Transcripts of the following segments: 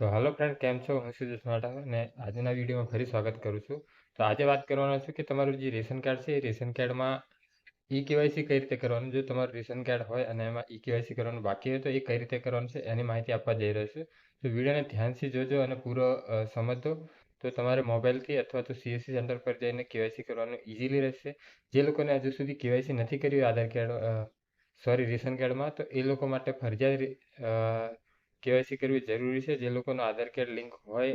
તો હાલો ફ્રેન્ડ કેમ છો? હું સુદેશ માટા અને આજના વિડીયોમાં ફરી સ્વાગત કરું છું. તો આજે વાત કરવાનો છું કે તમારું જે રેશન કાર્ડ છે, એ રેશન કાર્ડમાં ઈ કેવાયસી કઈ રીતે કરવાનું? જો તમારું રેશન કાર્ડ હોય અને એમાં ઈ કેવાયસી કરવાનું બાકી હોય તો એ કઈ રીતે કરવાનું છે, એની માહિતી આપવા જઈ રહ્યો છું. તો વિડીયોને ધ્યાનથી જોજો અને પૂરો સમજો તો તમારે મોબાઈલથી અથવા તો સીએસસી સેન્ટર પર જઈને કેવાયસી કરવાનું ઇઝીલી રહેશે. જે લોકોને હજુ સુધી કેવાયસી નથી કર્યું આધાર કાર્ડ સોરી રેશન કાર્ડમાં, તો એ લોકો માટે ફરજિયાત કેવાયસી કરવી જરૂરી છે. જે લોકોનો આધાર કાર્ડ લિંક હોય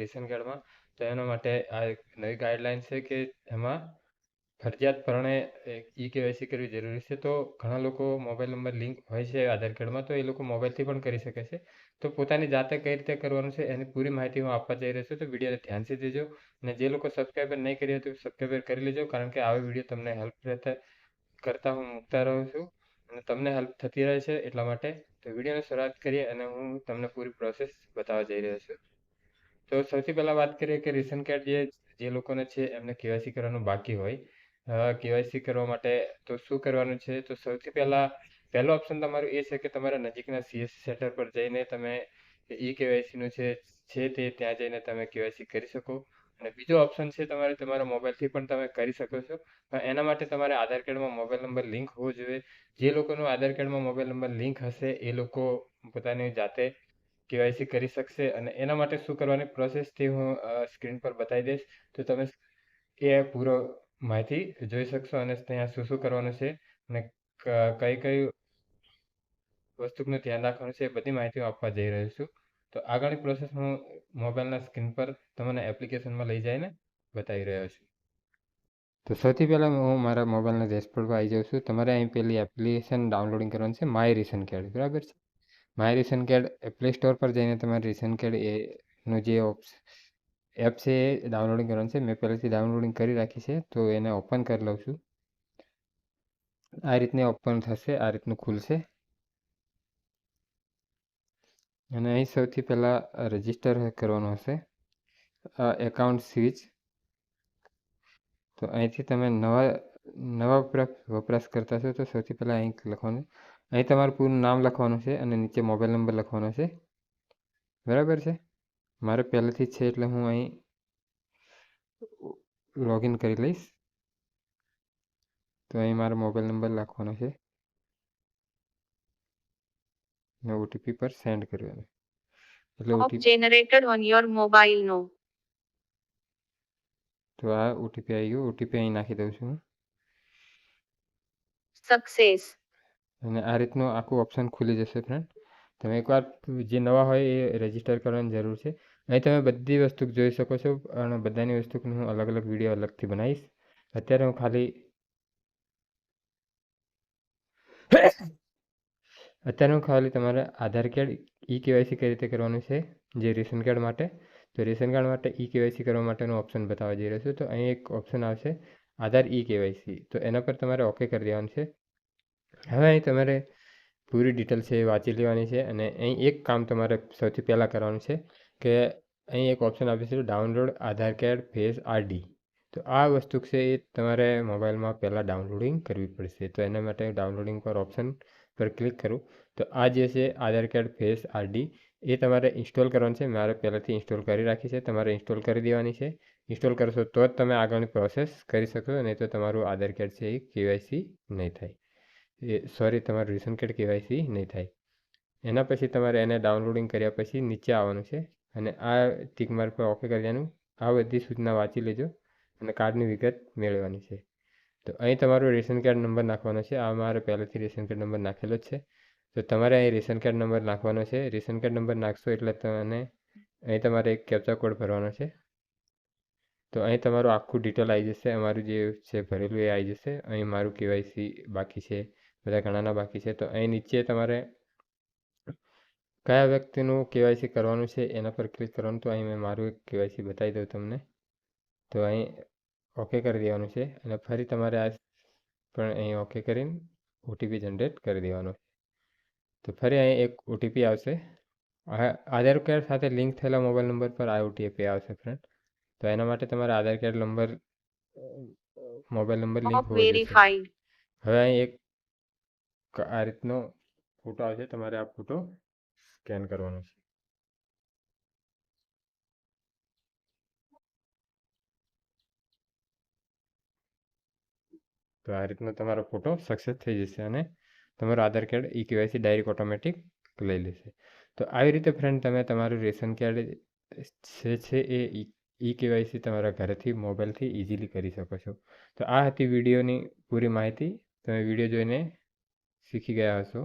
રેશન કાર્ડમાં, તો એના માટે આ નવી ગાઈડલાઇન છે કે એમાં ફરજિયાતપણે ઈ કેવાયસી કરવી જરૂરી છે. તો ઘણા લોકો મોબાઈલ નંબર લિંક હોય છે આધાર કાર્ડમાં, તો એ લોકો મોબાઈલથી પણ કરી શકે છે. તો પોતાની જાતે કઈ રીતે કરવાનું છે એની પૂરી માહિતી હું આપવા જઈ રહ્યો છું. તો વિડીયોને ધ્યાનથી દેજો અને જે લોકો સબસ્ક્રાઈબર નહીં કરી હતું સબસ્ક્રાઈબર કરી લેજો, કારણ કે આવી વીડિયો તમને હેલ્પ રહેતા, કરતા હું મૂકતા રહું છું અને તમને હેલ્પ થતી રહે છે એટલા માટે તો વિડીયોની શરૂઆત કરીએ અને હું તમને પૂરી પ્રોસેસ બતાવવા જઈ રહ્યો છું. તો સૌથી પહેલાં વાત કરીએ કે રેશન કાર્ડ જે જે લોકોને છે એમને કેવાયસી કરવાનું બાકી હોય. કેવાયસી કરવા માટે તો શું કરવાનું છે? તો સૌથી પહેલાં, પહેલો ઓપ્શન તમારું એ છે કે તમારા નજીકના સીએસસી સેન્ટર પર જઈને તમે ઈ કેવાયસીનું છે છે તે ત્યાં જઈને તમે કેવાયસી કરી શકો. અને બીજો ઓપ્શન છે તમારે તમારા મોબાઈલથી પણ તમે કરી શકો છો. પણ એના માટે તમારે આધાર કાર્ડમાં મોબાઈલ નંબર લિંક હોવો જોઈએ. જે લોકોનો આધાર કાર્ડમાં મોબાઈલ નંબર લિંક હશે, એ લોકો પોતાની જાતે કેવાયસી કરી શકશે. અને એના માટે શું કરવાની પ્રોસેસ તે હું સ્ક્રીન પર બતાવી દઈશ. તો તમે એ પૂરો માહિતી જોઈ શકશો અને ત્યાં શું શું કરવાનું છે અને કઈ કઈ વસ્તુનું ધ્યાન રાખવાનું છે એ બધી માહિતી હું આપવા જઈ રહ્યો છું. તો આગળની પ્રોસેસ હું મોબાઈલના સ્ક્રીન પર તમને એપ્લિકેશનમાં લઈ જઈને બતાવી રહ્યો છું. તો સૌથી પહેલાં હું મારા મોબાઈલના ડેશબોર્ડ પર આવી જાઉં છું. તમારે અહીં પેલી એપ્લિકેશન ડાઉનલોડિંગ કરવાની છે માય રેશન કાર્ડ બરાબર છે? My ration card play store પર જઈને તમારે રેશન કાર્ડ એનું જે એપ છે એ ડાઉનલોડિંગ કરવાનું છે. મેં પહેલાંથી ડાઉનલોડિંગ કરી રાખી છે, તો એને ઓપન કરી લઉં છું. આ રીતને ઓપન થશે, આ રીતનું ખુલશે. અને અહીં સૌથી પહેલાં રજિસ્ટર કરવાનું હશે. એકાઉન્ટ સ્વિચ તો અહીંથી તમે નવા નવા વપરાશ વપરાશ કરતા છો તો સૌથી પહેલાં અહીં લખવાનું. અહીં તમારું પૂરું નામ લખવાનું છે અને નીચે મોબાઈલ નંબર લખવાનો છે. બરાબર છે? મારે પહેલેથી છે એટલે હું અહીં લોગિન કરી લઈશ. તો અહીં મારો મોબાઈલ નંબર લખવાનો છે. અને ઓટીપી પર સેન્ડ કર્યો એટલે OTP generated on your mobile નો. તો આ ઓટીપી આવી ગયો. ઓટીપી અહીં નાખી દઉં છું સક્સેસ અને આ રીતનું આખું ઓપ્શન ખુલી જશે ફ્રેન્ડ તમે એકવાર જે નવા હોય એ રજિસ્ટર કરવાની જરૂર છે. અહીં તમે બધી વસ્તુ જોઈ શકો છો અને બધાની વસ્તુ હું અલગ અલગ વીડિયો અલગથી બનાવીશ. અત્યારે હું ખાલી અત્યારે હું ખાલી તમારે આધાર કાર્ડ ઈ કેવાયસી કઈ રીતે કરવાનું છે? જે રેશન કાર્ડ માટે. તો રેશન કાર્ડ માટે ઈ કેવાયસી કરવા માટેનો ઓપ્શન બતાવવા જઈ રહ્યો છું. તો અહીં એક ઓપ્શન આવશે, આધાર ઈ કેવાયસી તો એના પર તમારે ઓકે કરી દેવાનું છે. હવે અહીં તમારે પૂરી ડિટેલ છે એ વાંચી લેવાની છે અને અહીં એક કામ તમારે સૌથી પહેલાં કરવાનું છે કે અહીં એક ઓપ્શન આપ્યું છે download Aadhaar card face RD. તો આ વસ્તુ છે એ તમારે મોબાઈલમાં પહેલાં ડાઉનલોડિંગ કરવી પડશે. તો એના માટે ડાઉનલોડિંગ પર ઓપ્શન પર ક્લિક કરું. તો આ જે છે, આધાર કાર્ડ, ફેસ આરડી એ તમારે ઇન્સ્ટોલ કરવાનું છે. મારે પહેલાંથી ઇન્સ્ટોલ કરી રાખી છે. તમારે ઇન્સ્ટોલ કરી દેવાની છે. ઇન્સ્ટોલ કરશો તો જ તમે આગળની પ્રોસેસ કરી શકશો, નહીં તો તમારું આધાર કાર્ડ છે એ કેવાયસી નહીં થાય. એ સોરી તમારું રેશન કાર્ડ કેવાયસી નહીં થાય. એના પછી તમારે એને ડાઉનલોડિંગ કર્યા પછી નીચે આવવાનું છે. અને આ ટીક માર્ક પર ઓકે કરી દેવાનું. આ બધી સૂચના વાંચી લેજો અને કાર્ડની વિગત મેળવવાની છે. તો અહીં તમારો રેશન કાર્ડ નંબર નાખવાનો છે. આ મારે પહેલેથી રેશન કાર્ડ નંબર નાખેલો જ છે. તો તમારે અહીં રેશન કાર્ડ નંબર નાખવાનો છે. રેશન કાર્ડ નંબર નાખશો એટલે તમને અહીં તમારે એક કેપ્ચા કોડ ભરવાનો છે. તો અહીં તમારું આખું ડિટેલ આવી જશે. અમારું જે છે, ભરેલું એ આવી જશે. અહીં મારું કેવાયસી બાકી છે. બધા ઘણાના બાકી છે. તો અહીં નીચે તમારે કયા વ્યક્તિનું કેવાયસી કરવાનું છે એના પર ક્લિક કરવાનું. તો અહીં મેં મારું એક કેવાયસી બતાવી દઉં તમને. તો અહીં ઓકે કરી દેવાનું છે અને ફરી તમારે આ પણ અહીં ઓકે કરીને ઓટીપી જનરેટ કરી દેવાનો તો ફરી અહીં એક ઓટીપી આવશે. આ આધાર કાર્ડ સાથે લિંક થયેલા મોબાઈલ નંબર પર આ ઓટીપી આવશે ફ્રેન્ડ તો એના માટે તમારે Aadhaar card number mobile number link હોવો હવે અહીં એક આ રીતનો ફોટો આવશે. તમારે આ ફોટો સ્કેન કરવાનો છે. તો આ રીતનો તમારો ફોટો સક્સેસ થઈ જશે અને તમારું Aadhaar card e KYC direct automatic લઈ લેશે. તો આવી રીતે ફ્રેન્ડ તમે તમારું રેશન કાર્ડ છે છે એ ઈ કેવાયસી તમારા ઘરેથી, મોબાઈલથી ઇઝીલી કરી શકો છો. તો આ હતી વિડીયોની પૂરી માહિતી. તમે વીડિયો જોઈને શીખી ગયા હશો.